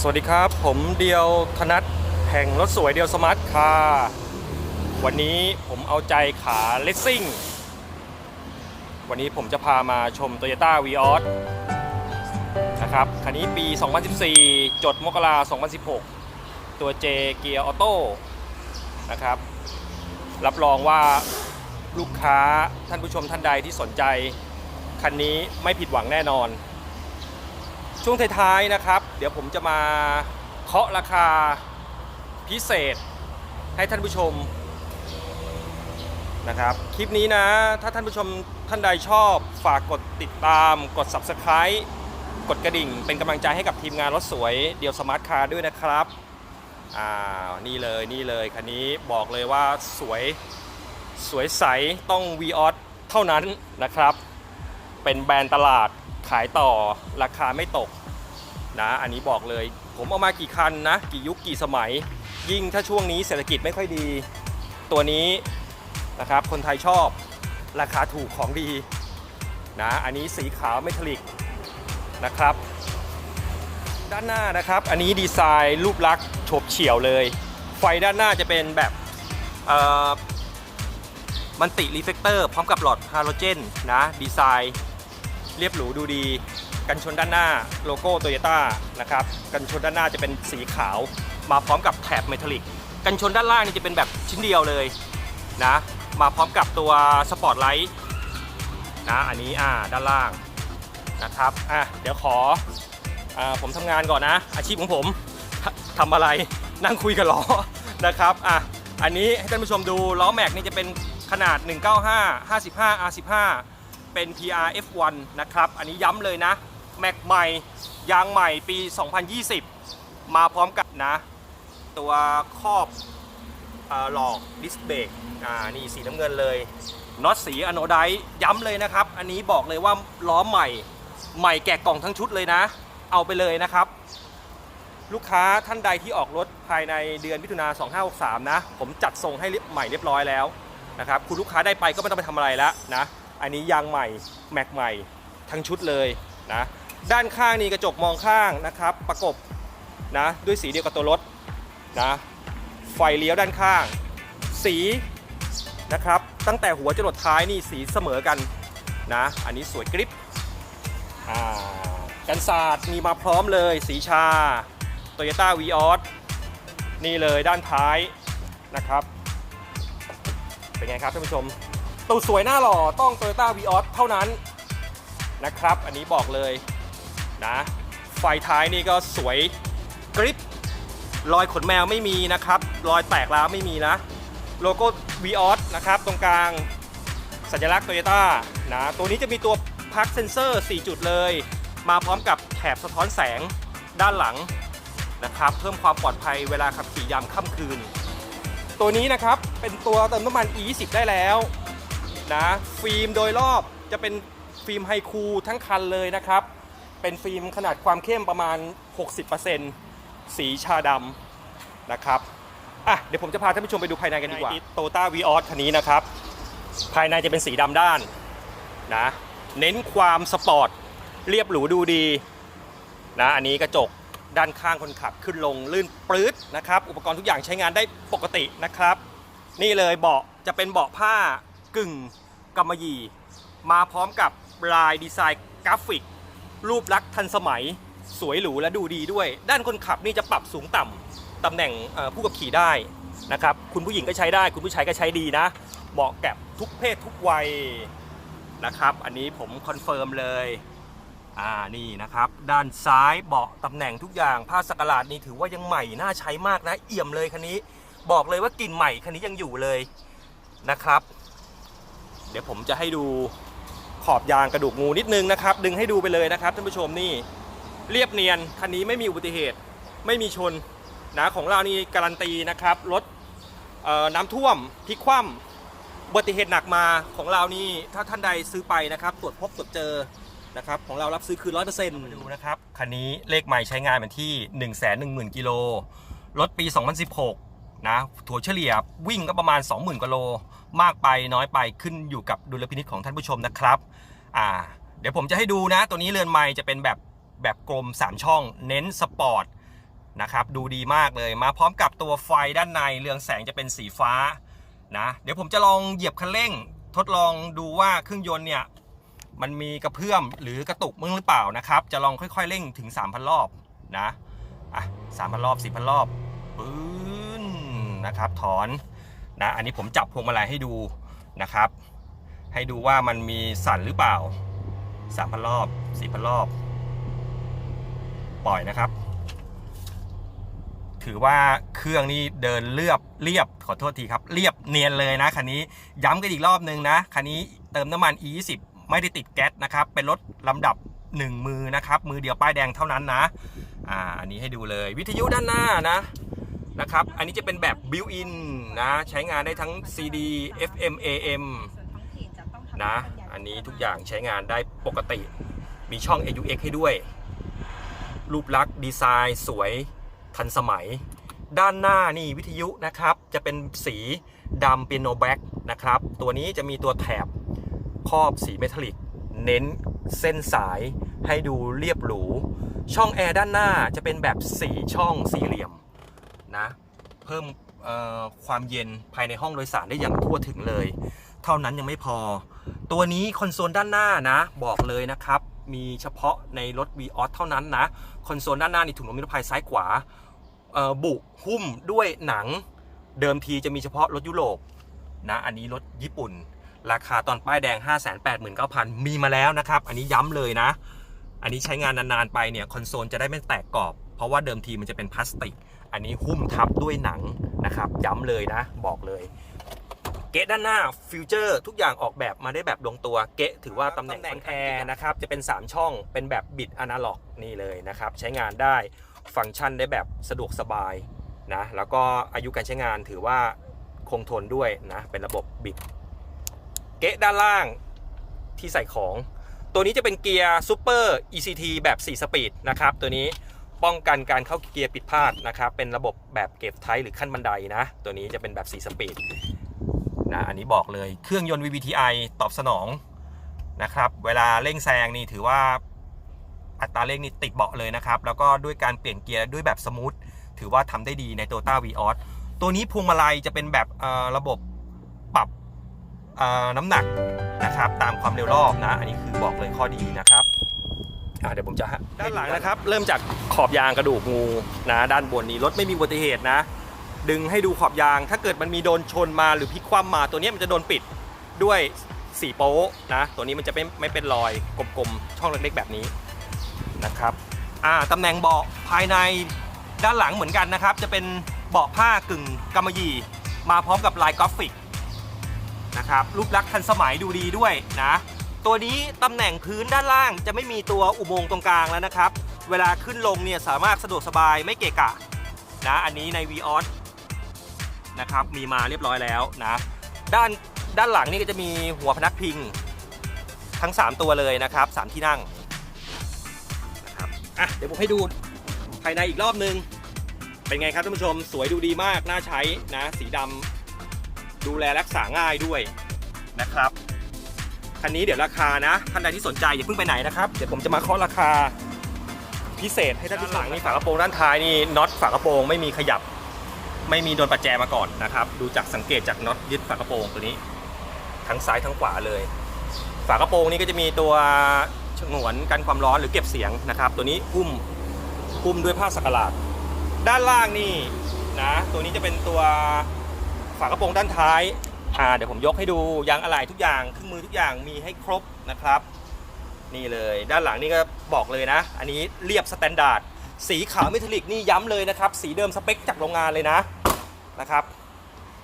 สวัสดีครับ ผมเดียวธนัทแห่งรถสวยเดียวสมาร์ทคาร์วันนี้ผมเอาใจขาเลสซิ่ง วันนี้ผมจะพามาชม Toyota v ีออสนะครับคันนี้ปี 2014 จดมกรา2016 ตัว J เกียร์ออโต้นะครับ รับรองว่าลูกค้าท่านผู้ชมท่านใดที่สนใจ คันนี้ไม่ผิดหวังแน่นอน ช่วงท้ายๆนะครับ เดี๋ยวผมจะมาเคาะราคาพิเศษให้ท่านผู้ชมนะครับคลิปนี้นะถ้าท่านผู้ชมท่านใดชอบฝากกดติดตามกด Subscribe กดกระดิ่ง เป็นกำลังใจให้กับทีมงานรถสวยเดียวสมาร์ทคาร์ด้วยนะครับอ่านี่เลยนี่เลยคันนี้บอกเลยว่าสวยสวยใสต้อง v ีออสเท่านั้นนะครับ เป็นแบรนด์ตลาดขายต่อราคาไม่ตก นะอันนี้บอกเลย ผมเอามากี่คันนะ กี่ยุคกี่สมัย ยิ่งถ้าช่วงนี้เศรษฐกิจไม่ค่อยดี ตัวนี้นะครับคนไทยชอบราคาถูกของดีนะอันนี้สีขาวเมทัลลิกนะครับ ด้านหน้านะครับอันนี้ดีไซน์รูปลักษณ์โฉบเฉี่ยวเลย ไฟด้านหน้าจะเป็นแบบมันติรีเฟกเตอร์พร้อมกับหลอดฮาโลเจนนะดีไซน์เรียบหรูดูดี กันชนด้านหน้าโลโก้โตโยต้านะครับกันชนด้านหน้าจะเป็นสีขาว มาพร้อมกับแถบเมทัลลิก กันชนด้านล่างนี่จะเป็นแบบชิ้นเดียวเลยนะมาพร้อมกับตัวสปอร์ตไลท์นะอันนี้อ่าด้านล่างนะครับอะเดี๋ยวขออ่าผมทำงานก่อนนะ อาชีพของผมททำอะไรนั่งคุยกับล้อนะครับอะอันนี้ให้ท่านผู้ชมดูล้อแม็กนี่จะเป็นขนาด 195 55 R15 เป็น PR F1 นะครับ อันนี้ย้ำเลยนะ แม็กใหม่ ยางใหม่ปี 2020 มาพร้อมกับนะ ตัวครอบอหลอกดิสเบรกอ่านี่สีน้ำเงินเลยน็อตสีอโนไดซ์ย้ำเลยนะครับ อันนี้บอกเลยว่าล้อใหม่ใหม่แกะกล่องทั้งชุดเลยนะ เอาไปเลยนะครับ ลูกค้าท่านใดที่ออกรถภายในเดือนมิถุนา2563 นะ ผมจัดส่งให้รียบใหม่เรียบร้อยแล้วนะครับคุณลูกค้าได้ไปก็ไม่ต้องไปทำอะไรแล้วนะ อันนี้ยางใหม่ แม็กใหม่ทั้งชุดเลยนะ ด้านข้างนี่กระจกมองข้างนะครับ ประกบนะด้วยสีเดียวกับตัวรถนะไฟเลี้ยวด้านข้าง สีนะครับ ตั้งแต่หัวจรดท้ายนี่สีเสมอกันนะอันนี้สวยกริปกันศาสตร์มีมาพร้อมเลย สีชา Toyota v ีออสนี่เลยด้านท้ายนะครับ เป็นไงครับท่านผู้ชมตูดสวยหน้าหล่อต้อง Toyota v ีออสเท่านั้นนะครับ อันนี้บอกเลย นะ ไฟท้ายนี่ก็สวยกริปรอยขนแมวไม่มีนะครับ รอยแตกร้าวไม่มีนะ โลโก้ v ีออสนะครับ ตรงกลางสัญลักษณ์โตโยต้านะ ตัวนี้จะมีตัวพักเซนเซอร์ 4 จุดเลย มาพร้อมกับแถบสะท้อนแสงด้านหลังนะครับ เพิ่มความปลอดภัยเวลาขับขี่ยามค่ำคืน ตัวนี้นะครับเป็นตัวเติมน้ำมัน E20 ได้แล้วนะ ฟิล์มโดยรอบจะเป็นฟิล์มไฮคูลทั้งคันเลยนะครับ เป็นฟิล์มขนาดความเข้มประมาณ 60%สีชาดำนะครับอะเดี๋ยวผมจะพาท่านผู้ชมไปดูภายในกันดีกว่าโตต้าวีออสคันนี้นะครับ ภายในจะเป็นสีดำด้านนะเน้นความสปอร์ตเรียบหรูดูดีนะอันนี้กระจกด้านข้างคนขับขึ้นลงลื่นปลื้ดนะครับ อุปกรณ์ทุกอย่างใช้งานได้ปกตินะครับ นี่เลยเบาะจะเป็นเบาะผ้ากึ่งกำมะหยี่ มาพร้อมกับลายดีไซน์กราฟิก รูปลักษณ์ทันสมัย สวยหรูและดูดีด้วย ด้านคนขับนี่จะปรับสูงต่ำตำแหน่งผู้ขับขี่ได้นะครับคุณผู้หญิงก็ใช้ได้ คุณผู้ชายก็ใช้ดีนะเหมาะแก่ทุกเพศทุกวัยนะครับ อันนี้ผมคอนเฟิร์มเลยอ่านี่นะครับ ด้านซ้ายเบาะตำแหน่งทุกอย่างผ้าสกลาดนี่ถือว่ายังใหม่น่าใช้มากนะเอี่ยมเลยคันนี้ บอกเลยว่ากลิ่นใหม่คันนี้ยังอยู่เลยนะครับ เดี๋ยวผมจะให้ดู ขอบยางกระดูกงูนิดนึงนะครับ ดึงให้ดูไปเลยนะครับท่านผู้ชมนี่เรียบเนียนคันนี้ไม่มีอุบัติเหตุไม่มีชนนะของเรานี่การันตีนะครับรถน้ำท่วมพลิกคว่ำอุบัติเหตุหนักมาของเรานี่ถ้าท่านใดซื้อไปนะครับ ตรวจพบตรวจเจอนะครับของเรารับซื้อคืนร้อยเปอร์เซ็นต์มาดูนะครับคันนี้เลขใหม่ใช้งานมันที่ 1 1 0 0 0 0กิโลรถปี 2016 นะถั่วเฉลี่ยวิ่งก็ประมาณ 20,000กิโล มากไปน้อยไปขึ้นอยู่กับดุลพินิจของท่านผู้ชมนะครับอ่าเดี๋ยวผมจะให้ดูนะ ตัวนี้เรือนไม้จะเป็นแบบแบบกลม 3 ช่อง เน้นสปอร์ตนะครับดูดีมากเลยมาพร้อมกับตัวไฟด้านในเรืองแสงจะเป็นสีฟ้านะเดี๋ยวผมจะลองเหยียบคันเร่ง ทดลองดูว่าเครื่องยนต์เนี่ยมันมีกระเพื่อมหรือกระตุกมึงหรือเปล่านะครับ จะลองค่อยๆเร่งถึง 3,000 รอบนะอะ3,000รอบ4,000รอบปื้ นะครับ ถอนนะอันนี้ผมจับพวงมาลัยให้ดูนะครับ ให้ดูว่ามันมีสั่นหรือเปล่า3,000รอบ4,000รอบ ปล่อยนะครับ ถือว่าเครื่องนี้เดินเรียบเรียบขอโทษทีครับ เรียบเนียนเลยนะคันนี้ย้ำกันอีกรอบนึงนะคันนี้เติมน้ำมัน E20 ไม่ได้ติดแก๊สนะครับ เป็นรถลำดับ1มือนะครับ มือเดียวป้ายแดงเท่านั้นนะ อ่า อันนี้ให้ดูเลย วิทยุด้านหน้านะ นะครับ อันนี้จะเป็นแบบ built in นะใช้งานได้ทั้ง CD FM AM นะ อันนี้ทุกอย่างใช้งานได้ปกติ มีช่อง AUX ให้ด้วย รูปลักษณ์ดีไซน์สวยทันสมัย ด้านหน้านี่วิทยุนะครับ จะเป็นสีดำเปียโนแบ็กนะครับ ตัวนี้จะมีตัวแถบครอบสีเมทัลลิก เน้นเส้นสายให้ดูเรียบหรู ช่องแอร์ด้านหน้าจะเป็นแบบ 4 ช่องสี่เหลี่ยม นะ เพิ่มความเย็นภายในห้องโดยสารได้อย่างทั่วถึงเลย เท่านั้นยังไม่พอ ตัวนี้คอนโซลด้านหน้านะ บอกเลยนะครับ มีเฉพาะในรถ v ีออเท่านั้นนะ คอนโซลด้านหน้านี่ถุงลมนิรภัยซ้ายขวาบุหุ้มด้วยหนังเดิมทีจะมีเฉพาะรถยุโรปนะ อันนี้รถญี่ปุ่น ราคาตอนป้ายแดง 589,000 มีมาแล้วนะครับ อันนี้ย้ำเลยนะ อันนี้ใช้งานนานๆไปเนี่ยคอนโซลจะได้ไม่แตกกรอบ เพราะว่าเดิมทีมันจะเป็นพลาสติก อันนี้หุ้มทับด้วยหนังนะครับ ย้ำเลยนะ บอกเลย เกะด้านหน้าฟิวเจอร์ ทุกอย่างออกแบบมาได้แบบลงตัว เกะถือว่าตำแหน่งคอนแอร์นะครับ จะเป็น 3 ช่องเป็นแบบบิดอนาล็อกนี่เลยนะครับ ใช้งานได้ฟังก์ชันได้แบบสะดวกสบายนะแล้วก็อายุการใช้งานถือว่าคงทนด้วยนะ เป็นระบบบิด เกะด้านล่างที่ใส่ของ ตัวนี้จะเป็นเกียร์ซูเปอร์ ECT แบบ 4 สปีดนะครับ ตัวนี้ ป้องกันการเข้าเกียร์ผิดพลาดนะครับ เป็นระบบแบบเก็บไทยหรือขั้นบันไดนะ ตัวนี้จะเป็นแบบ 4 สปีดนะอันนี้บอกเลยเครื่องยนต์ VVTi ตอบสนองนะครับ เวลาเร่งแซงนี่ถือว่าอัตราเร่งนี่ติดเบาะเลยนะครับ แล้วก็ด้วยการเปลี่ยนเกียร์ด้วยแบบสมูทถือว่าทำได้ดีใน Toyota v ีออสตัวนี้พวงมาลัยจะเป็นแบบระบบปรับน้ำหนักนะครับ ตามความเร็วรอบนะ อันนี้คือบอกเลยข้อดีนะครับ อะเดี๋ยวผมจะด้านหลังนะครับ เริ่มจากขอบยางกระดูกงูนะด้านบนนี้รถไม่มีอุบัติเหตุนะ ดึงให้ดูขอบยาง ถ้าเกิดมันมีโดนชนมาหรือพลิกคว่ำมาตัวนี้มันจะโดนปิดด้วยสีโป๊ะนะ ตัวนี้มันจะไม่ไม่เป็นรอยกลมๆช่องเล็กๆแบบนี้นะครับอ่าตำแหน่งเบาะภายในด้านหลังเหมือนกันนะครับ จะเป็นเบาะผ้ากึ่งกำมะหยี่มาพร้อมกับลายกราฟิกนะครับรูปลักษณ์ทันสมัยดูดีด้วยนะ ตัวนี้ตำแหน่งพื้นด้านล่างจะไม่มีตัวอุโมงค์ตรงกลางแล้วนะครับ เวลาขึ้นลงเนี่ยสามารถสะดวกสบายไม่เกะกะนะอันนี้ใน v ีออสนะครับมีมาเรียบร้อยแล้วนะด้านด้านหลังนี่ก็จะมีหัวพนักพิง ทั้ง 3 ตัวเลยนะครับ 3 ที่นั่งนะครับอะเดี๋ยวผมให้ดูภายในอีกรอบนึง เป็นไงครับท่านผู้ชมสวยดูดีมาก น่าใช้นะ สีดำดูแลรักษาง่ายด้วยนะครับ คันนี้เดี๋ยวราคานะท่านใดที่สนใจอย่าเพิ่งไปไหนนะครับ เดี๋ยวผมจะมาเคาะราคาพิเศษให้ท่านผู้ชมนี่ฝากระโปรงด้านท้ายนี่น็อตฝากระโปรงไม่มีขยับ ไม่มีโดนประแจมาก่อนนะครับ ดูจากสังเกตจากน็อตยึดฝากระโปรงตัวนี้ ทั้งซ้ายทั้งขวาเลย ฝากระโปรงนี้ก็จะมีตัวฉนวนกันความร้อนหรือเก็บเสียงนะครับ ตัวนี้หุ้มหุ้มด้วยผ้าสักหลาด ด้านล่างนี่นะ ตัวนี้จะเป็นตัวฝากระโปรงด้านท้าย อ่าเดี๋ยวผมยกให้ดูยางอะไหล่ทุกอย่างเครื่องมือทุกอย่างมีให้ครบนะครับ นี่เลยด้านหลังนี่ก็บอกเลยนะ อันนี้เรียบสแตนดาร์ดสีขาวเมทัลลิกนี่ย้ำเลยนะครับ สีเดิมสเปคจากโรงงานเลยนะนะครับ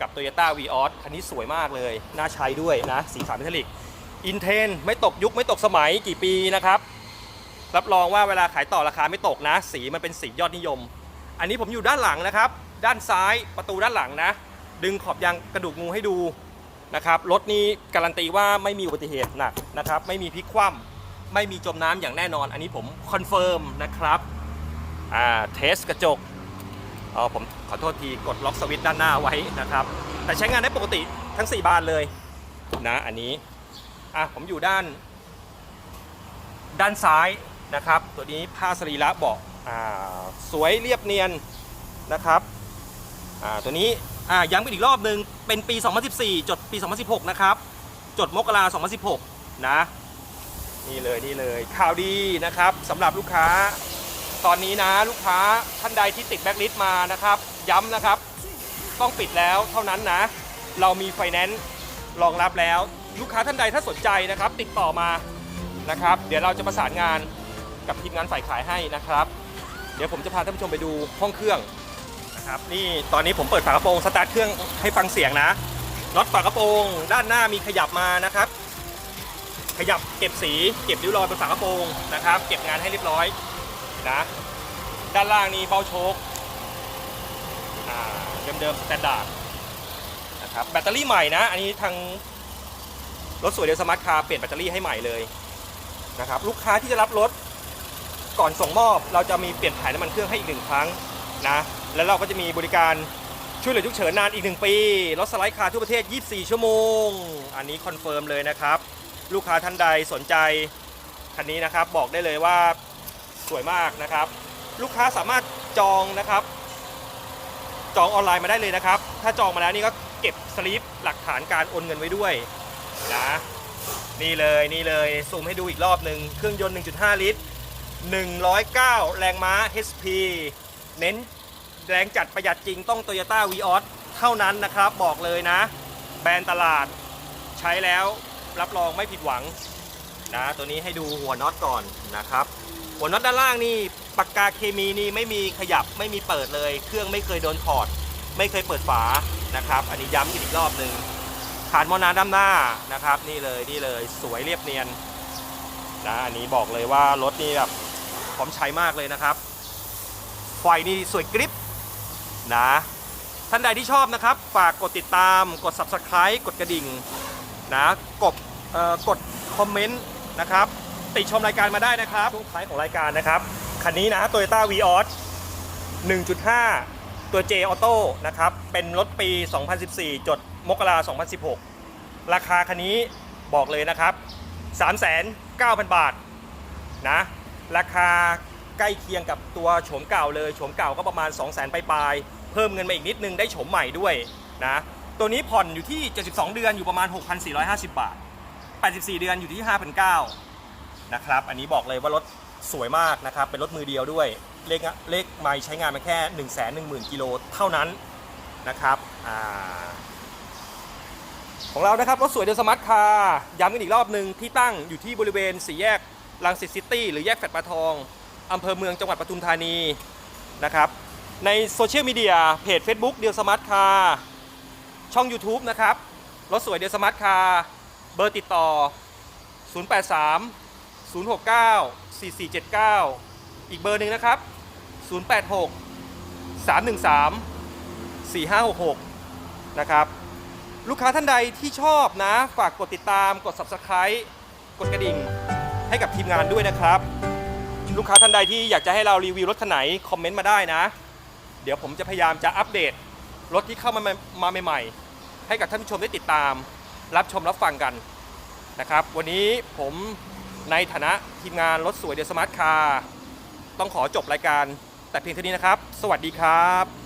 กับ Toyota v ีออสคันนี้สวยมากเลย น่าใช้ด้วยนะ สีขาวเมทัลลิกอินเทนไม่ตกยุคไม่ตกสมัยกี่ปีนะครับ รับรองว่าเวลาขายต่อราคาไม่ตกนะ สีมันเป็นสียอดนิยม อันนี้ผมอยู่ด้านหลังนะครับ ด้านซ้ายประตูด้านหลังนะ ดึงขอบยางกระดูกงูให้ดูนะครับรถนี้การันตีว่าไม่มีอุบัติเหตุหนักนะครับ ไม่มีพลิกคว่ำไม่มีจมน้ำอย่างแน่นอน อันนี้ผมคอนเฟิร์มนะครับอ่าเทสกระจกอ๋อผมขอโทษทีกดล็อกสวิตช์ด้านหน้าไว้นะครับ แต่ใช้งานได้ปกติทั้ง 4 บานเลยนะอันนี้อะผมอยู่ด้าน ด้านซ้ายนะครับ ตัวนี้ผ้าสรีระเบาะอ่าสวยเรียบเนียนนะครับอ่าตัวนี้ อ่าย้ำกันอีกรอบหนึ่งเป็นปี 2014 จดปี 2016 นะครับ จดมกรา2016 นะ นี่เลยนี่เลย ข่าวดีนะครับสำหรับลูกค้า ตอนนี้นะลูกค้าท่านใดที่ติดแบ็คลิสต์มานะครับ ย้ำนะครับ ต้องปิดแล้วเท่านั้นนะ เรามีไฟแนนซ์รองรับแล้ว ลูกค้าท่านใดถ้าสนใจนะครับ ติดต่อมานะครับ เดี๋ยวเราจะประสานงานกับทีมงานฝ่ายขายให้นะครับ เดี๋ยวผมจะพาท่านผู้ชมไปดูห้องเครื่อง นะครับนี่ตอนนี้ผมเปิดฝากระโปรงสตาร์ทเครื่องให้ฟังเสียงนะน็อตฝากระโปรงด้านหน้ามีขยับมานะครับ ขยับเก็บสีเก็บริ้วรอยบนฝากระโปรงนะครับ เก็บงานให้เรียบร้อยนะด้านล่างนี้เบ้าโชคเดิมๆสแตนดาร์ดนะครับแบตเตอรี่ใหม่นะ อันนี้ทางรถสวยเดียวสมาร์ทคาร์เปลี่ยนแบตเตอรี่ให้ใหม่เลยนะครับลูกค้าที่จะรับรถก่อนส่งมอบ เราจะมีเปลี่ยนถ่ายน้ำมันเครื่องให้อีกหนึ่งครั้งนะ แล้วเราก็จะมีบริการช่วยเหลือฉุกเฉินนานอีกหนึ่งปีรถสไลด์คาร์ทั่วประเทศ 24 ชั่วโมง อันนี้คอนเฟิร์มเลยนะครับ ลูกค้าท่านใดสนใจคันนี้นะครับบอกได้เลยว่าสวยมากนะครับ ลูกค้าสามารถจองนะครับ จองออนไลน์มาได้เลยนะครับ ถ้าจองมาแล้วนี่ก็เก็บสลิปหลักฐานการโอนเงินไว้ด้วยนะนี่เลยนี่เลยซูมให้ดูอีกรอบหนึ่งเครื่องยนต์ 1.5 ลิตร 109 แรงม้า HP เน้น แรงจัดประหยัดจริงต้อง Toyota v ีออสเท่านั้นนะครับ บอกเลยนะ แบรนด์ตลาดใช้แล้วรับรองไม่ผิดหวังนะตัวนี้ให้ดูหัวน็อตก่อนนะครับ หัวน็อตด้านล่างนี่ปากกาเคมีนี่ไม่มีขยับไม่มีเปิดเลย เครื่องไม่เคยโดนถอด ไม่เคยเปิดฝานะครับ อันนี้ย้ำอีกรอบหนึ่งฐานมอนาด้านหน้านะครับ นี่เลยนี่เลยสวยเรียบเนียนนะอันนี้บอกเลยว่ารถนี่แบบพร้อมใช้มากเลยนะครับไฟนี่สวยกริป นะ ท่านใดที่ชอบนะครับ ฝากกดติดตาม กด subscribe กดกระดิ่งนะกดเอ่อกดคอมเมนต์นะครับ ติชมรายการมาได้นะครับช่วงท้ายของรายการนะครับ คันนี้นะ Toyota v ีออส1.5 ตัว J Auto นะครับ เป็นรถปี 2014 จดมกรา2016 ราคาคันนี้บอกเลยนะครับ 3,900 0 บาทนะ ราคา ใกล้เคียงกับตัวโฉมเก่าเลยโฉมเก่าก็ประมาณ 200,000ปลายๆเพิ่มเงินมาอีกนิดนึงได้โฉมใหม่ด้วยนะตัวนี้ผ่อนอยู่ที่ 72 เดือนอยู่ประมาณ 6,450 บาท 84 เดือนอยู่ที่ 5,900นะครับอันนี้บอกเลยว่ารถสวยมากนะครับเป็นรถมือเดียวด้วยเลขเลขไม่ใช้งานมาแค่ 1 1 0 0 0 0กิโลเท่านั้นนะครับอ่าของเรานะครับรถสวยเดลสมาร์ทคาร์ย้ำกันอีกรอบหนึ่งที่ตั้งอยู่ที่บริเวณสี่แยกลังสิตซิตี้หรือแยกแฟลตปลาทอง อำเภอเมืองจังหวัดปทุมธานีนะครับ ในโซเชียลมีเดียเพจ Facebook เดียวสมาร์ทคาร์ช่อง YouTube นะครับ รถสวยเดียวสมาร์ทคาร์เบอร์ติดต่อ 083 069 4479 อีกเบอร์หนึ่งนะครับ 086 313 4566 นะครับ ลูกค้าท่านใดที่ชอบนะ ฝากกดติดตามกด Subscribe กดกระดิ่งให้กับทีมงานด้วยนะครับ ลูกค้าท่านใดที่อยากจะให้เรารีวิวรถคันไหนคอมเมนต์มาได้นะ เดี๋ยวผมจะพยายามจะอัปเดต รถที่เข้ามามาใหม่ ๆ ให้กับท่านผู้ชมได้ติดตาม รับชมรับฟังกันนะครับ วันนี้ผมในฐานะทีมงานรถสวยเดอะสมาร์ทคาร์ต้องขอจบรายการแต่เพียงเท่านี้นะครับ สวัสดีครับ